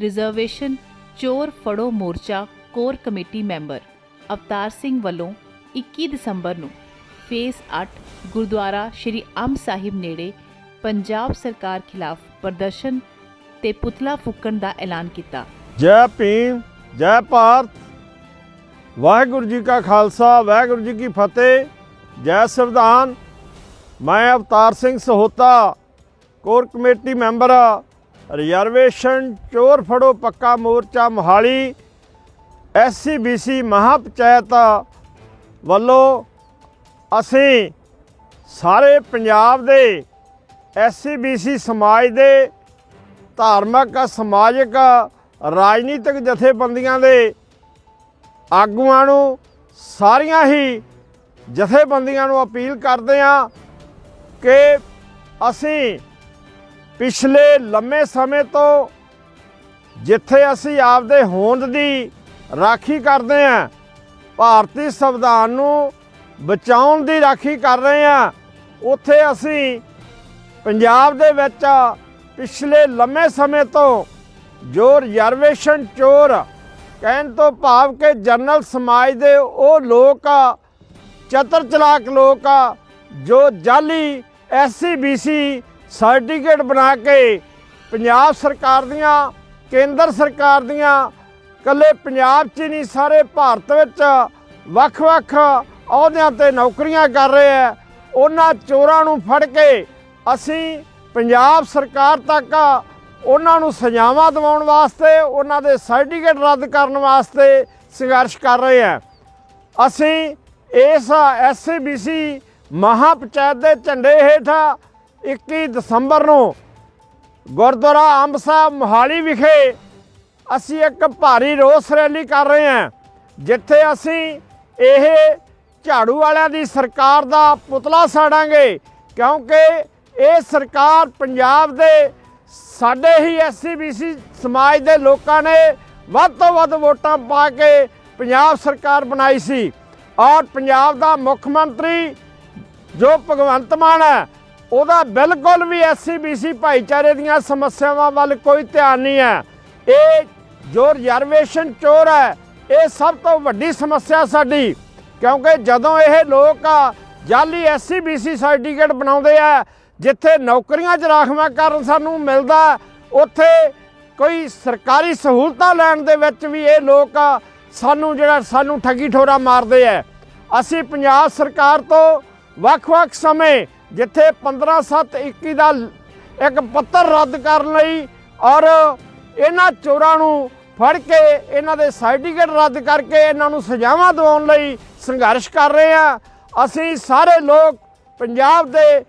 Reservation, ਚੋਰ ਫੜੋ ਮੋਰਚਾ, core committee member, Avtar Singh ਵੱਲੋਂ 21 ਦਸੰਬਰ ਨੂੰ ਫੇਸ 8 ਗੁਰਦੁਆਰਾ ਸ਼੍ਰੀ ਅੰਬ ਸਾਹਿਬ ਨੇੜੇ ਪੰਜਾਬ ਸਰਕਾਰ ਖਿਲਾਫ ਪ੍ਰਦਰਸ਼ਨ ਤੇ ਪੁਤਲਾ ਫੂਕਣ ਦਾ ਐਲਾਨ ਕੀਤਾ। ਜੈ ਭੀਮ, ਜੈ ਭਾਰਤ। ਵਾਹਿਗੁਰੂ ਜੀ ਕਾ ਖਾਲਸਾ, ਵਾਹਿਗੁਰੂ ਜੀ ਕੀ ਫਤਿਹ। ਜੈ ਸੰਵਿਧਾਨ। ਮੈਂ Avtar Singh Sahota, core committee member reservation ਚੋਰ ਫੜੋ, ਪੱਕਾ ਮੋਰਚਾ, ਮੋਹਾਲੀ ਐਸਸੀਬੀਸੀ ਮਹਾਪੰਚਾਇਤ ਵੱਲੋਂ ਅਸੀਂ ਸਾਰੇ ਪੰਜਾਬ ਦੇ ਐਸਸੀਬੀਸੀ ਸਮਾਜ ਦੇ ਧਾਰਮਿਕ, ਸਮਾਜਿਕ, ਰਾਜਨੀਤਿਕ ਜਥੇਬੰਦੀਆਂ ਦੇ ਆਗੂਆਂ ਨੂੰ ਸਾਰੀਆਂ ਹੀ ਜਥੇਬੰਦੀਆਂ ਨੂੰ ਅਪੀਲ ਕਰਦੇ ਹਾਂ ਕਿ ਅਸੀਂ ਪਿਛਲੇ ਲੰਮੇ ਸਮੇਂ ਤੋਂ ਜਿੱਥੇ ਅਸੀਂ ਆਪਦੇ ਹੋਂਦ ਦੀ ਰਾਖੀ ਕਰਦੇ ਹਾਂ, ਭਾਰਤੀ ਸੰਵਿਧਾਨ ਨੂੰ ਬਚਾਉਣ ਦੀ ਰਾਖੀ ਕਰ ਰਹੇ ਹਾਂ, ਉੱਥੇ ਅਸੀਂ ਪੰਜਾਬ ਦੇ ਵਿੱਚ ਪਿਛਲੇ ਲੰਮੇ ਸਮੇਂ ਤੋਂ ਜੋ ਰਿਜ਼ਰਵੇਸ਼ਨ ਚੋਰ ਕਹਿਣ ਤੋਂ ਭਾਵ ਕਿ ਜਨਰਲ ਸਮਾਜ ਦੇ ਉਹ ਲੋਕ ਆ, ਚਤਰ ਚਲਾਕ ਲੋਕ ਆ, ਜੋ ਜਾਲੀ ਐਸਸੀਬੀਸੀ ਸਰਟੀਫਿਕੇਟ ਬਣਾ ਕੇ ਪੰਜਾਬ ਸਰਕਾਰ ਦੀਆਂ, ਕੇਂਦਰ ਸਰਕਾਰ ਦੀਆਂ ਕੱਲੇ ਪੰਜਾਬ 'ਚ ਹੀ ਨਹੀਂ, ਸਾਰੇ ਭਾਰਤ ਵਿੱਚ ਵੱਖ-ਵੱਖ ਅਹੁਦਿਆਂ ਤੇ ਨੌਕਰੀਆਂ ਕਰ ਰਹੇ ਆ ਉਹਨਾਂ ਚੋਰਾਂ ਨੂੰ ਫੜ ਕੇ ਅਸੀਂ ਪੰਜਾਬ ਸਰਕਾਰ ਤੱਕ ਉਹਨਾਂ ਨੂੰ ਸਜ਼ਾਵਾਂ ਦਿਵਾਉਣ ਵਾਸਤੇ, ਉਹਨਾਂ ਦੇ ਸਰਟੀਫਿਕੇਟ ਰੱਦ ਕਰਨ ਵਾਸਤੇ ਸੰਘਰਸ਼ ਕਰ ਰਹੇ ਆ ਅਸੀਂ ਇਸ ਐਸਸੀਬੀਸੀ ਮਹਾਪੰਚਾਇਤ ਦੇ ਝੰਡੇ ਹੇਠ 21 ਦਸੰਬਰ ਨੂੰ ਗੁਰਦੁਆਰਾ ਅੰਬ ਸਾਹਿਬ ਮੋਹਾਲੀ ਵਿਖੇ ਅਸੀਂ ਇੱਕ ਭਾਰੀ ਰੋਸ ਰੈਲੀ ਕਰ ਰਹੇ ਹਾਂ, ਜਿੱਥੇ ਅਸੀਂ ਇਹ ਝਾੜੂ ਵਾਲਿਆਂ ਦੀ ਸਰਕਾਰ ਦਾ ਪੁਤਲਾ ਸਾੜਾਂਗੇ, ਕਿਉਂਕਿ ਇਹ ਸਰਕਾਰ ਪੰਜਾਬ ਦੇ ਸਾਡੇ ਹੀ ਐਸਸੀਬੀਸੀ ਸਮਾਜ ਦੇ ਲੋਕਾਂ ਨੇ ਵੱਧ ਤੋਂ ਵੱਧ ਵੋਟਾਂ ਪਾ ਕੇ ਪੰਜਾਬ ਸਰਕਾਰ ਬਣਾਈ ਸੀ। ਔਰ ਪੰਜਾਬ ਦਾ ਮੁੱਖ ਮੰਤਰੀ ਜੋ ਭਗਵੰਤ ਮਾਨ ਹੈ ਉਹਦਾ ਬਿਲਕੁਲ ਵੀ ਐਸਸੀਬੀਸੀ ਭਾਈਚਾਰੇ ਦੀਆਂ ਸਮੱਸਿਆਵਾਂ ਵੱਲ ਕੋਈ ਧਿਆਨ ਨਹੀਂ ਹੈ। ਇਹ ਜੋ ਰਿਜ਼ਰਵੇਸ਼ਨ ਚੋਰ ਹੈ, ਇਹ ਸਭ ਤੋਂ ਵੱਡੀ ਸਮੱਸਿਆ ਸਾਡੀ। ਕਿਉਂਕਿ ਜਦੋਂ ਇਹ ਲੋਕ ਆ, ਜਾਲੀ ਐਸਸੀਬੀਸੀ ਸਰਟੀਫਿਕੇਟ ਬਣਾਉਂਦੇ ਆ, ਜਿੱਥੇ ਨੌਕਰੀਆਂ 'ਚ ਰਾਖਵਾਂ ਕਰਨ ਸਾਨੂੰ ਮਿਲਦਾ, ਉੱਥੇ ਕੋਈ ਸਰਕਾਰੀ ਸਹੂਲਤਾਂ ਲੈਣ ਦੇ ਵਿੱਚ ਵੀ ਇਹ ਲੋਕ ਸਾਨੂੰ ਜਿਹੜਾ, ਸਾਨੂੰ ਠੱਗੀ ਠੋਰਾ ਮਾਰਦੇ ਆ। ਅਸੀਂ ਪੰਜਾਬ ਸਰਕਾਰ ਤੋਂ ਵੱਖ-ਵੱਖ ਸਮੇਂ ਜਿੱਥੇ 15/7/21 ਦਾ ਇੱਕ ਪੱਤਰ ਰੱਦ ਕਰਨ ਲਈ ਔਰ ਇਹਨਾਂ ਚੋਰਾਂ ਨੂੰ ਫੜ ਕੇ ਇਹਨਾਂ ਦੇ ਸਰਟੀਫਿਕੇਟ ਰੱਦ ਕਰਕੇ ਇਹਨਾਂ ਨੂੰ ਸਜ਼ਾਵਾਂ ਦਿਵਾਉਣ ਲਈ ਸੰਘਰਸ਼ ਕਰ ਰਹੇ ਆ। ਅਸੀਂ ਸਾਰੇ ਲੋਕ ਪੰਜਾਬ ਦੇ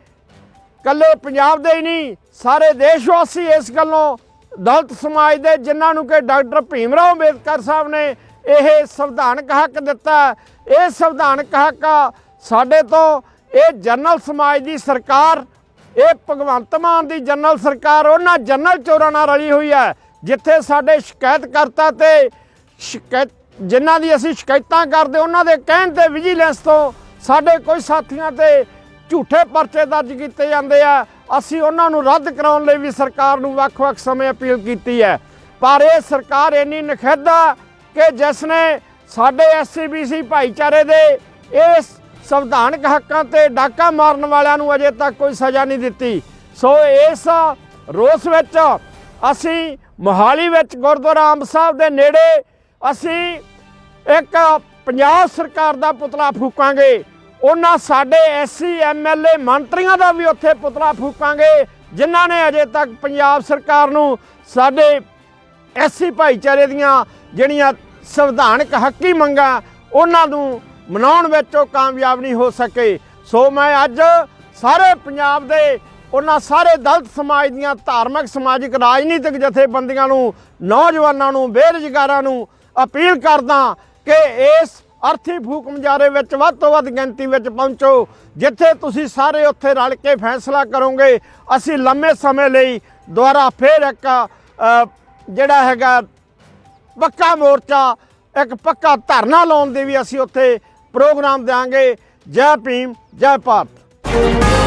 ਕੱਲੇ ਪੰਜਾਬ ਦੇ ਹੀ ਨਹੀਂ, ਸਾਰੇ ਦੇਸ਼ ਵਾਸੀ ਇਸ ਗੱਲੋਂ ਦਲਿਤ ਸਮਾਜ ਦੇ ਜਿਨ੍ਹਾਂ ਨੂੰ ਕਿ ਡਾਕਟਰ ਭੀਮ ਰਾਓ ਅੰਬੇਦਕਰ ਸਾਹਿਬ ਨੇ ਇਹ ਸੰਵਿਧਾਨਕ ਹੱਕ ਦਿੱਤਾ, ਇਹ ਸੰਵਿਧਾਨਕ ਹੱਕ ਸਾਡੇ ਤੋਂ ਇਹ ਜਨਰਲ ਸਮਾਜ ਦੀ ਸਰਕਾਰ, ਇਹ ਭਗਵੰਤ ਮਾਨ ਦੀ ਜਨਰਲ ਸਰਕਾਰ, ਉਹਨਾਂ ਜਨਰਲ ਚੋਰਾਂ ਨਾਲ ਰਲੀ ਹੋਈ ਹੈ, ਜਿੱਥੇ ਸਾਡੇ ਸ਼ਿਕਾਇਤਕਰਤਾ ਤੇ ਸ਼ਿਕਾਇਤ, ਜਿਨ੍ਹਾਂ ਦੀ ਅਸੀਂ ਸ਼ਿਕਾਇਤਾਂ ਕਰਦੇ, ਉਹਨਾਂ ਦੇ ਕਹਿਣ ਤੇ ਵਿਜੀਲੈਂਸ ਤੋਂ ਸਾਡੇ ਕੋਈ ਸਾਥੀਆਂ ਤੇ ਝੂਠੇ ਪਰਚੇ ਦਰਜ ਕੀਤੇ ਜਾਂਦੇ ਆ। ਅਸੀਂ ਉਹਨਾਂ ਨੂੰ ਰੱਦ ਕਰਾਉਣ ਲਈ ਵੀ ਸਰਕਾਰ ਨੂੰ ਵੱਖ-ਵੱਖ ਸਮੇਂ ਅਪੀਲ ਕੀਤੀ ਹੈ। ਪਰ ਇਹ ਸਰਕਾਰ ਇੰਨੀ ਨਖੇਦਾ ਕਿ ਜਿਸ ਨੇ ਸਾਡੇ ਐਸਸੀਬੀਸੀ ਭਾਈਚਾਰੇ ਦੇ ਇਸ ਸੰਵਿਧਾਨਕ ਹੱਕਾਂ ਤੇ ਡਾਕਾ ਮਾਰਨ ਵਾਲਿਆਂ ਨੂੰ ਅਜੇ ਤੱਕ ਕੋਈ ਸਜ਼ਾ ਨਹੀਂ ਦਿੱਤੀ। ਸੋ ਇਸ ਰੋਸ ਵਿੱਚ ਅਸੀਂ ਮੋਹਾਲੀ ਵਿੱਚ ਗੁਰਦੁਆਰਾ ਅੰਬ ਸਾਹਿਬ ਦੇ ਨੇੜੇ ਅਸੀਂ ਇੱਕ ਪੰਜਾਬ ਸਰਕਾਰ ਦਾ ਪੁਤਲਾ ਫੂਕਾਂਗੇ। ਉਹਨਾਂ ਸਾਡੇ ਐਸਸੀ, ਐਮਐਲਏ, ਮੰਤਰੀਆਂ ਦਾ ਵੀ ਉੱਥੇ ਪੁਤਲਾ ਫੂਕਾਂਗੇ, ਜਿਨ੍ਹਾਂ ਨੇ ਅਜੇ ਤੱਕ ਪੰਜਾਬ ਸਰਕਾਰ ਨੂੰ ਸਾਡੇ ਐਸਸੀ ਭਾਈਚਾਰੇ ਦੀਆਂ ਜਿਹੜੀਆਂ ਸੰਵਿਧਾਨਕ ਹੱਕੀ ਮੰਗਾਂ, ਉਹਨਾਂ ਨੂੰ ਮਨਾਉਣ ਵਿੱਚ ਉਹ ਕਾਮਯਾਬ ਨਹੀਂ ਹੋ ਸਕੇ। ਸੋ ਮੈਂ ਅੱਜ ਸਾਰੇ ਪੰਜਾਬ ਦੇ, ਉਹਨਾਂ ਸਾਰੇ ਦਲਿਤ ਸਮਾਜ ਦੀਆਂ ਧਾਰਮਿਕ, ਸਮਾਜਿਕ, ਰਾਜਨੀਤਿਕ ਜਥੇਬੰਦੀਆਂ ਨੂੰ, ਨੌਜਵਾਨਾਂ ਨੂੰ, ਬੇਰੁਜ਼ਗਾਰਾਂ ਨੂੰ ਅਪੀਲ ਕਰਦਾ ਕਿ ਇਸ ਅਰਥੀ ਫੂਕ ਮੁਜ਼ਾਹਰੇ ਵਿੱਚ ਵੱਧ ਤੋਂ ਵੱਧ ਗਿਣਤੀ ਵਿੱਚ ਪਹੁੰਚੋ, ਜਿੱਥੇ ਤੁਸੀਂ ਸਾਰੇ ਉੱਥੇ ਰਲ ਕੇ ਫੈਸਲਾ ਕਰੋਗੇ। ਅਸੀਂ ਲੰਮੇ ਸਮੇਂ ਲਈ ਦੁਬਾਰਾ ਫੇਰ ਇੱਕ ਜਿਹੜਾ ਹੈਗਾ ਪੱਕਾ ਮੋਰਚਾ, ਇੱਕ ਪੱਕਾ ਧਰਨਾ ਲਾਉਣ ਦੇ ਵੀ ਅਸੀਂ ਉੱਥੇ ਪ੍ਰੋਗਰਾਮ ਦੇਾਂਗੇ ਜੈ ਭੀਮ ਜੈ ਭਾਰਤ।